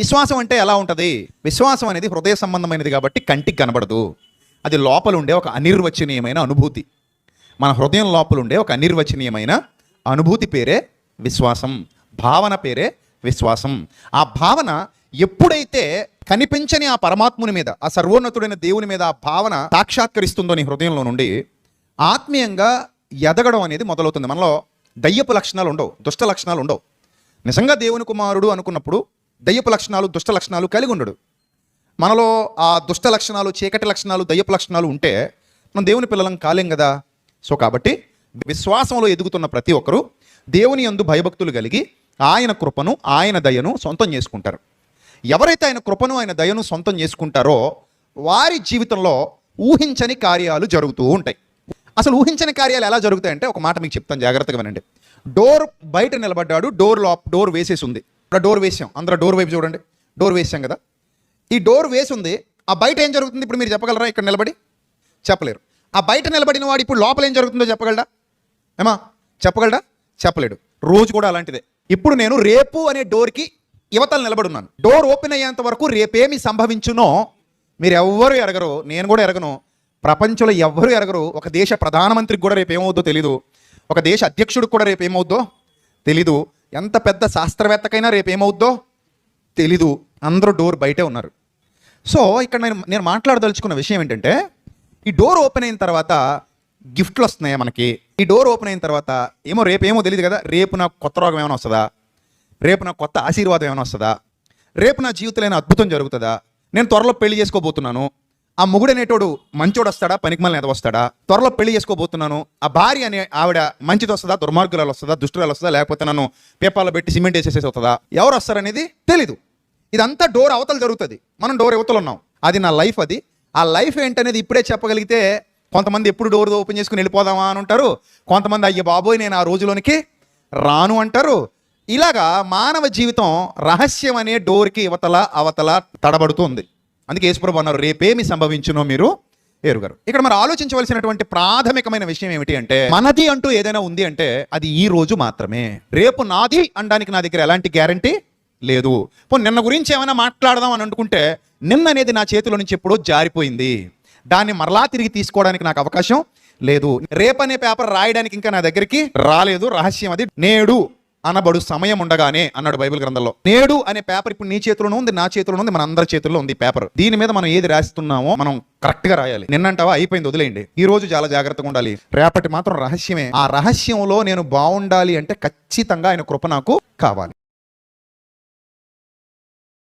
విశ్వాసం అంటే ఎలా ఉంటుంది? విశ్వాసం అనేది హృదయ సంబంధమైనది కాబట్టి కంటికి కనబడదు. అది లోపల ఉండే ఒక అనిర్వచనీయమైన అనుభూతి. మన హృదయం లోపల ఉండే ఒక అనిర్వచనీయమైన అనుభూతి పేరే విశ్వాసం. భావన పేరే విశ్వాసం. ఆ భావన ఎప్పుడైతే కనిపించని ఆ పరమాత్ముని మీద ఆ సర్వోన్నతుడైన దేవుని మీద ఆ భావన సాక్షాత్కరిస్తుందో నీ హృదయంలో నుండి ఆత్మీయంగా ఎదగడం అనేది మొదలవుతుంది. మనలో దయ్యపు లక్షణాలు ఉండవు దుష్ట లక్షణాలు ఉండవు నిజంగా దేవుని కుమారుడు అనుకున్నప్పుడు దయ్యపు లక్షణాలు దుష్ట లక్షణాలు కలిగి ఉండడు. మనలో ఆ దుష్ట లక్షణాలు చీకటి లక్షణాలు దయ్యపు లక్షణాలు ఉంటే మనం దేవుని పిల్లలం కాలేం కదా? సో కాబట్టి విశ్వాసంలో ఎదుగుతున్న ప్రతి ఒక్కరూ దేవుని యందు భయభక్తులు కలిగి ఆయన కృపను ఆయన దయను సొంతం చేసుకుంటారు. ఎవరైతే ఆయన కృపను ఆయన దయను సొంతం చేసుకుంటారో వారి జీవితంలో ఊహించని కార్యాలు జరుగుతూ ఉంటాయి. అసలు ఊహించని కార్యాలు ఎలా జరుగుతాయంటే ఒక మాట మీకు చెప్తాను జాగ్రత్తగా వినండి. డోర్ బయట నిలబడ్డాడు డోర్ లోప్ డోర్ వేసేసి ఉంది ఇక్కడ డోర్ వేసాం. అందరూ డోర్ వైపు చూడండి. డోర్ వేసాం కదా. ఈ డోర్ వేసి ఉంది ఆ బయట ఏం జరుగుతుంది? ఇప్పుడు మీరు చెప్పగలరా? ఇక్కడ నిలబడి. చెప్పలేరు. ఆ బయట నిలబడిన వాడు ఇప్పుడు లోపల ఏం జరుగుతుందో చెప్పగలడా? ఏమా? చెప్పగలడా? చెప్పలేడు. రోజు కూడా అలాంటిదే. ఇప్పుడు నేను రేపు అనే డోర్కి యువతలు నిలబడున్నాను. డోర్ ఓపెన్ అయ్యేంత వరకు రేపేమి సంభవించునో మీరు ఎవ్వరు ఎరగరు. నేను కూడా ఎరగను. ప్రపంచంలో ఎవ్వరు ఎరగరు. ఒక దేశ ప్రధానమంత్రికి కూడా రేపు ఏమవుద్దో తెలీదు. ఒక దేశ అధ్యక్షుడికి కూడా రేపు ఏమవుద్దో తెలీదు. ఎంత పెద్ద శాస్త్రవేత్తకైనా రేపు ఏమవుద్దో తెలీదు. అందరూ డోర్ బయటే ఉన్నారు. సో ఇక్కడ నేను నేను మాట్లాడదలుచుకున్న విషయం ఏంటంటే ఈ డోర్ ఓపెన్ అయిన తర్వాత గిఫ్ట్లు వస్తున్నాయి మనకి? ఈ డోర్ ఓపెన్ అయిన తర్వాత ఏమో రేపు ఏమో తెలియదు కదా. రేపు నాకు కొత్త రోగం ఏమైనా వస్తుందా? రేపు నాకు కొత్త ఆశీర్వాదం ఏమైనా వస్తుందా? రేపు నా జీవితంలో అద్భుతం జరుగుతుందా? నేను త్వరలో పెళ్ళి చేసుకోబోతున్నాను. ఆ మొగుడు అనేటోడు మంచోడు వస్తాడా పనికిమాలని ఎద వస్తాడా త్వరలో పెళ్ళి చేసుకోబోతున్నాను. ఆ భార్య అనే ఆవిడ మంచిది వస్తుందా? దుర్మార్గురాలు వస్తుందా? దుష్టురాలు వస్తుందా? లేకపోతే నన్ను పేపాల్లో పెట్టి సిమెంట్ వేసేసేసి వస్తుందా? ఎవరు వస్తారనేది తెలీదు. ఇదంతా డోర్ అవతల జరుగుతుంది. మనం డోర్ అవతల ఉన్నాం. అది నా లైఫ్ అది. ఆ లైఫ్ ఏంటనేది ఇప్పుడే చెప్పగలిగితే కొంతమంది ఎప్పుడు డోర్ ఓపెన్ చేసుకుని వెళ్ళిపోదామా అని ఉంటారు. కొంతమంది అయ్య బాబోయ్ నేను ఆ రోజులోనికి రాను అంటారు. ఇలాగా మానవ జీవితం రహస్యం అనే డోర్కి ఇవతల అవతల తడబడుతుంది. అందుకే యేసుప్రభు అన్నారు రేపేమి సంభవించునో మీరు ఎరుగరు ఇక్కడ మనం ఆలోచించవలసినటువంటి ప్రాథమికమైన విషయం ఏమిటి అంటే మనది అంటూ ఏదైనా ఉంది అంటే అది ఈ రోజు మాత్రమే. రేపు నాది అనడానికి నా దగ్గర ఎలాంటి గ్యారంటీ లేదు. పోనీ నిన్న గురించి ఏమైనా మాట్లాడదాం అని అనుకుంటే నిన్న అనేది నా చేతిలో నుంచి ఎప్పుడో జారిపోయింది. దాన్ని మరలా తిరిగి తీసుకోవడానికి నాకు అవకాశం లేదు. రేపనే పేపర్ రాయడానికి ఇంకా నా దగ్గరికి రాలేదు. రహస్యం అది. నేడు అనబడు సమయం ఉండగానే అన్నాడు బైబిల్ గ్రంథంలో. నేడు అనే పేపర్ ఇప్పుడు నీ చేతిలోనే ఉంది నా చేతిలోనే ఉంది మన అందరి చేతుల్లో ఉంది పేపర్. దీని మీద మనం ఏది రాస్తున్నామో మనం కరెక్ట్గా రాయాలి. నిన్నంటావా? అయిపోయింది వదిలేయండి. ఈ రోజు చాలా జాగ్రత్తగా ఉండాలి. రేపటి మాత్రం రహస్యమే. ఆ రహస్యంలో నేను బాగుండాలి అంటే ఖచ్చితంగా ఆయన కృప నాకు కావాలి.